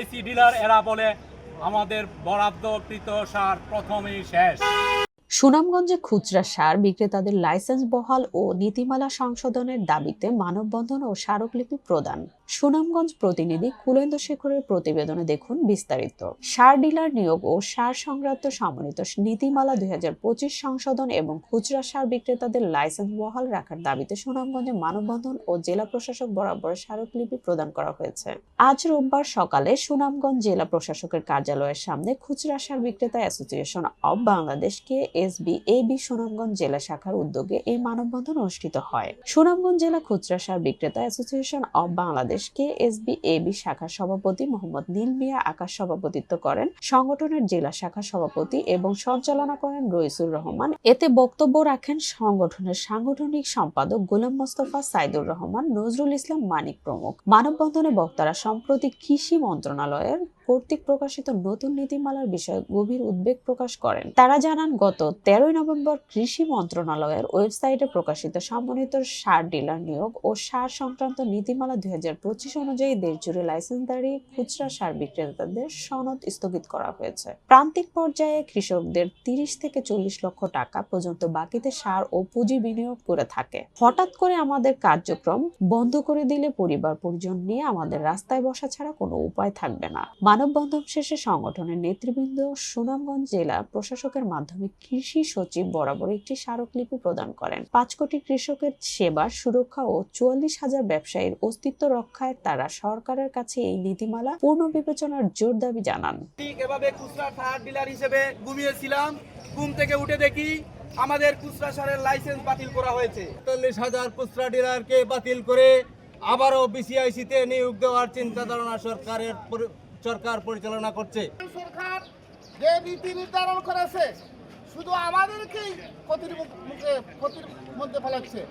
BCIC dealer, এরা বলে আমাদের বরাদ্দকৃত সার প্রথমেই শেষ। সুনামগঞ্জে খুচরা সার বিক্রেতাদের লাইসেন্স বহাল ও নীতিমালা সংশোধনের দাবিতে মানববন্ধন ও স্মারকলিপি প্রদান। সুনামগঞ্জ প্রতিনিধি কুলেন্দ্র শেখরের প্রতিবেদনে দেখুন বিস্তারিত। সার ডিলার নিয়োগ ও সার সংক্রান্ত সমন্বিত নীতিমালা দুই হাজার পঁচিশ সংশোধন এবং খুচরা সার বিক্রেতাদের লাইসেন্স বহাল রাখার দাবিতে সুনামগঞ্জে মানববন্ধন ও জেলা প্রশাসক বরাবর স্মারকলিপি প্রদান করা হয়েছে। আজ রোববার সকালে সুনামগঞ্জ জেলা প্রশাসকের কার্যালয়ের সামনে খুচরা সার বিক্রেতা association of Bangladesh K S B A B Sunamganj জেলা শাখার উদ্যোগে এই মানববন্ধন অনুষ্ঠিত হয়। সুনামগঞ্জ জেলা খুচরা সার বিক্রেতা অ্যাসোসিয়েশন অব বাংলাদেশকে এসবি এবি শাখার সভাপতি মোহাম্মদ নীল মিয়া আকাশ সভাপতিত্ব করেন, সংগঠনের জেলা শাখা সভাপতি এবং সঞ্চালনা করেন রইসুর রহমান। এতে বক্তব্য রাখেন সংগঠনের সাংগঠনিক সম্পাদক গোলাম মোস্তফা সাইদুর রহমান, নজরুল ইসলাম মানিক প্রমুখ। মানববন্ধনে বক্তারা সম্প্রতি কৃষি মন্ত্রণালয়ের কর্তৃক প্রকাশিত নতুন নীতিমালার বিষয়ে গভীর উদ্বেগ প্রকাশ করেন। তারা জানান, গত তেরোই নভেম্বর কৃষি মন্ত্রণালয়ের ওয়েবসাইটে প্রকাশিত সমন্বিত সার ডিলার নিয়োগ ও সার সংক্রান্ত নীতিমালা দুই অনুযায়ী দেশজুড়ে লাইসেন্সধারী খুচরা সার বিক্রেতাদের সনদ স্থগিত করা হয়েছে। প্রান্তিক পর্যায়ে কৃষকদের তিরিশ থেকে চল্লিশ লক্ষ টাকা পর্যন্ত বাকিতে সার ও পুঁজি বিনিয়োগ করে থাকে। হঠাৎ করে আমাদের কার্যক্রম বন্ধ করে দিলে পরিবার পরিজন নিয়ে আমাদের রাস্তায় বসা ছাড়া কোনো উপায় থাকবে না। মানববন্ধন শেষে সংগঠনের নেতৃবৃন্দ সুনামগঞ্জ জেলা প্রশাসকের মাধ্যমে কৃষি সচিব বরাবর একটি স্মারকলিপি প্রদান করেন। পাঁচ কোটি কৃষকের সেবা সুরক্ষা ও চুয়াল্লিশ হাজার ব্যবসায়ীর অস্তিত্ব রক্ষায় তারা সরকারের কাছে এই নীতিমালা পূর্ণ বিবেচনার জোর দাবি জানান। ঠিক এভাবে খুচরা সার ডিলার হিসেবে ঘুমিয়েছিলাম ঘুম থেকে উঠে দেখি আমাদের খুচরা সারের লাইসেন্স বাতিল করা হয়েছে। চল্লিশ হাজার খুচরা ডিলারকে বাতিল করে আবারও বিসিআইসিতে নিয়োগ দেওয়ার চিন্তা ধারণা সরকারের সরকার পরিচালনা করছে। সরকার যে নীতি নির্ধারণ করেছে, শুধু আমাদেরকেই ক্ষতির মুখ- ক্ষতির মধ্যে ফেলাচ্ছে।